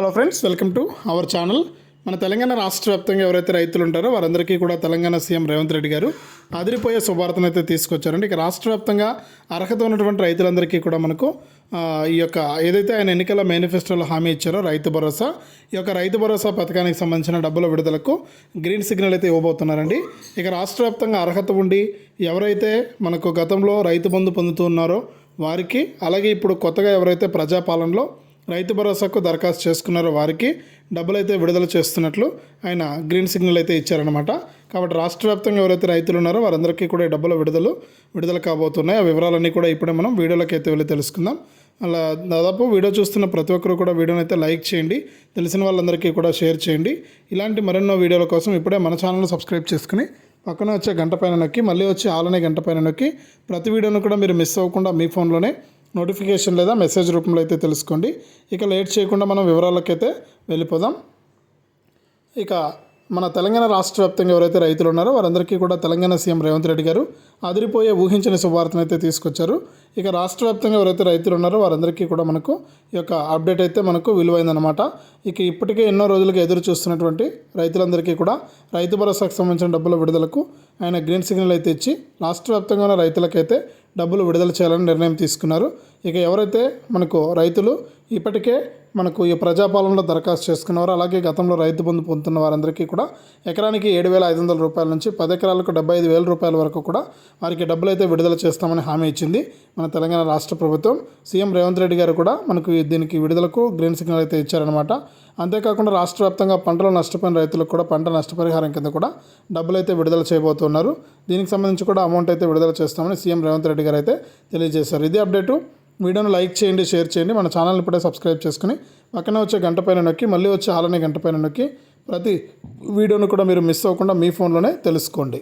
Hello friends welcome to our channel మన తెలంగాణ రాష్ట్ర వ్యాప్తంగా ఎవరైతే రైతులు ఉంటారో వారందరికీ కూడా తెలంగాణ సీఎం రేవంత్ రెడ్డి గారు అదిరిపోయే శుభార్తను అయితే తీసుకొచ్చారండి. ఇక రాష్ట్ర వ్యాప్తంగా అర్హత ఉన్నటువంటి రైతులందరికీ కూడా మనకు ఈ యొక్క ఏదైతే ఆయన ఎన్నికల మేనిఫెస్టోలో హామీ ఇచ్చారో రైతు భరోసా ఈ యొక్క రైతు భరోసా పథకానికి సంబంధించిన డబ్బుల విడుదలకు గ్రీన్ సిగ్నల్ అయితే ఇవ్వబోతున్నారండి. ఇక రాష్ట్ర వ్యాప్తంగా అర్హత ఉండి ఎవరైతే మనకు గతంలో రైతు బంధు పొందుతూ ఉన్నారో వారికి అలాగే ఇప్పుడు కొత్తగా ఎవరైతే ప్రజాపాలనలో రైతు భరోసాకు దరఖాస్తు చేసుకున్నారో వారికి డబ్బులు అయితే విడుదల చేస్తున్నట్లు ఆయన గ్రీన్ సిగ్నల్ అయితే ఇచ్చారనమాట కాబట్టి రాష్ట్ర వ్యాప్తంగా ఎవరైతే రైతులు ఉన్నారో వారందరికీ కూడా ఈ డబ్బుల విడుదల విడుదల కాబోతున్నాయి. ఆ వివరాలన్నీ కూడా ఇప్పుడే మనం వీడియోలోకి అయితే వెళ్ళి తెలుసుకుందాం. అలా దాదాపు వీడియో చూస్తున్న ప్రతి ఒక్కరు కూడా వీడియోని అయితే లైక్ చేయండి తెలిసిన వాళ్ళందరికీ కూడా షేర్ చేయండి. ఇలాంటి మరెన్నో వీడియోల కోసం ఇప్పుడే మన ఛానల్ సబ్స్క్రైబ్ చేసుకుని పక్కన వచ్చే గంట పైన నొక్కి మళ్ళీ వచ్చే ఆలనే గంట పైన నొక్కి ప్రతి వీడియోను కూడా మీరు మిస్ అవ్వకుండా మీ ఫోన్లోనే నోటిఫికేషన్ లేదా మెసేజ్ రూపంలో అయితే తెలుసుకోండి. ఇక లేట్ చేయకుండా మనం వివరాలకైతే వెళ్ళిపోదాం. ఇక మన తెలంగాణ రాష్ట్ర వ్యాప్తంగా ఎవరైతే రైతులు ఉన్నారో వారందరికీ కూడా తెలంగాణ సీఎం రేవంత్ రెడ్డి గారు అదిరిపోయే ఊహించని శుభార్తను అయితే తీసుకొచ్చారు. ఇక రాష్ట్ర వ్యాప్తంగా ఎవరైతే రైతులు ఉన్నారో వారందరికీ కూడా మనకు ఈ యొక్క అప్డేట్ అయితే మనకు విలువైందనమాట ఇక ఇప్పటికే ఎన్నో రోజులుగా ఎదురు చూస్తున్నటువంటి రైతులందరికీ కూడా రైతు భరోసాకు సంబంధించిన డబ్బుల విడుదలకు ఆయన గ్రీన్ సిగ్నల్ అయితే ఇచ్చి రాష్ట్ర వ్యాప్తంగా ఉన్న రైతులకైతే డబ్బులు విడుదల చేయాలని నిర్ణయం తీసుకున్నారు. ఇక ఎవరైతే మనకు రైతులు ఇప్పటికే మనకు ఈ ప్రజాపాలనలో దరఖాస్తు చేసుకున్నవారు అలాగే గతంలో రైతు బంధు పొందుతున్న వారందరికీ కూడా ఎకరానికి ఏడు వేల ఐదు వందల రూపాయల నుంచి పది ఎకరాలకు డెబ్బై ఐదు వేల రూపాయల వరకు కూడా వారికి డబ్బులు అయితే విడుదల చేస్తామని హామీ ఇచ్చింది మన తెలంగాణ రాష్ట్ర ప్రభుత్వం. సీఎం రేవంత్ రెడ్డి గారు కూడా మనకు దీనికి విడుదలకు గ్రీన్ సిగ్నల్ అయితే ఇచ్చారనమాట అంతేకాకుండా రాష్ట్ర వ్యాప్తంగా పంటలు నష్టపోయిన రైతులకు కూడా పంట నష్టపరిహారం కింద కూడా డబ్బులు అయితే విడుదల చేయబోతున్నారు. దీనికి సంబంధించి కూడా అమౌంట్ అయితే విడుదల చేస్తామని సీఎం రేవంత్ రెడ్డి గారు అయితే తెలియజేశారు. ఇది అప్డేటు. వీడియోను లైక్ చేయండి షేర్ చేయండి. మన ఛానల్ ఇప్పుడే సబ్స్క్రైబ్ చేసుకుని పక్కనే వచ్చే గంట పైన నొక్కి మళ్ళీ వచ్చే హాలనే గంట పైన నొక్కి ప్రతి వీడియోను కూడా మీరు మిస్ అవ్వకుండా మీ ఫోన్లోనే తెలుసుకోండి.